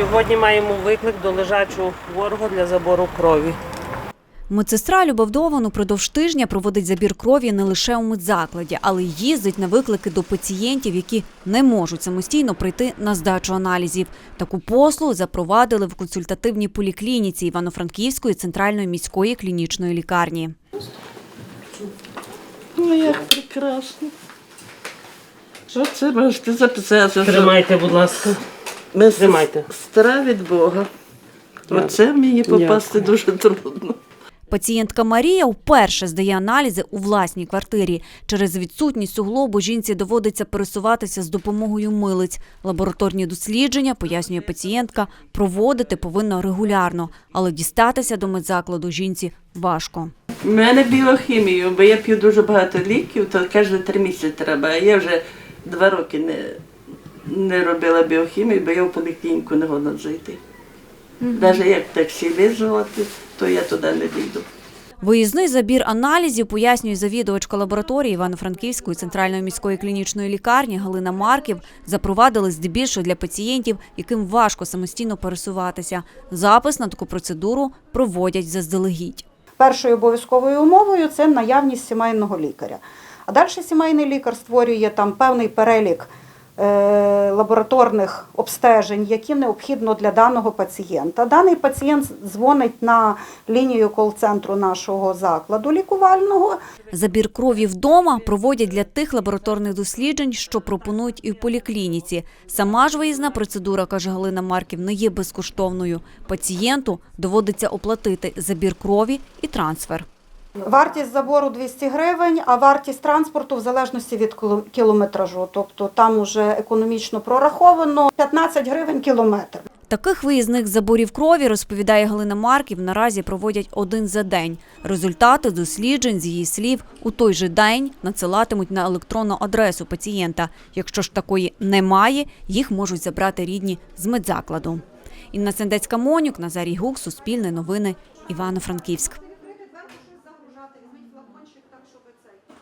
Сьогодні маємо виклик до лежачого хворого для забору крові. Медсестра Любов Довган упродовж тижня проводить забір крові не лише у медзакладі, але й їздить на виклики до пацієнтів, які не можуть самостійно прийти на здачу аналізів. Таку послугу запровадили в консультативній поліклініці Івано-Франківської центральної міської клінічної лікарні. Ну, як прекрасно. Що це можете записати? Тримайте, будь ласка. Ми тримайте. Стара від Бога. Оце мені попасти дуже трудно. Пацієнтка Марія вперше здає аналізи у власній квартирі. Через відсутність суглобу жінці доводиться пересуватися з допомогою милиць. Лабораторні дослідження, пояснює пацієнтка, проводити повинна регулярно, але дістатися до медзакладу жінці важко. У мене біохімію, бо я п'ю дуже багато ліків, то кожні три місяці треба. А я вже два роки не, не робила біохімію, бо я в поліклініку не годна зайти. Навіть як таксі визвати, то я туди не дійду. Виїзний забір аналізів пояснює завідувачка лабораторії Івано-Франківської центральної міської клінічної лікарні Галина Марків. Запровадили здебільшого для пацієнтів, яким важко самостійно пересуватися. Запис на таку процедуру проводять заздалегідь. Першою обов'язковою умовою це наявність сімейного лікаря. А далі сімейний лікар створює там певний перелік лабораторних обстежень, які необхідно для даного пацієнта. Даний пацієнт дзвонить на лінію кол-центру нашого закладу лікувального. Забір крові вдома проводять для тих лабораторних досліджень, що пропонують і в поліклініці. Сама ж виїзна процедура, каже Галина Марків, не є безкоштовною. Пацієнту доводиться оплатити забір крові і трансфер. Вартість забору 200 гривень, а вартість транспорту в залежності від кілометражу. Тобто там уже економічно прораховано 15 гривень кілометр. Таких виїзних заборів крові, розповідає Галина Марків, наразі проводять один за день. Результати досліджень, з її слів, у той же день надсилатимуть на електронну адресу пацієнта. Якщо ж такої немає, їх можуть забрати рідні з медзакладу. Інна Сендецька Монюк, Назарій Гук, Суспільне новини, Івано-Франківськ маленький флакончик, так, щоб цей.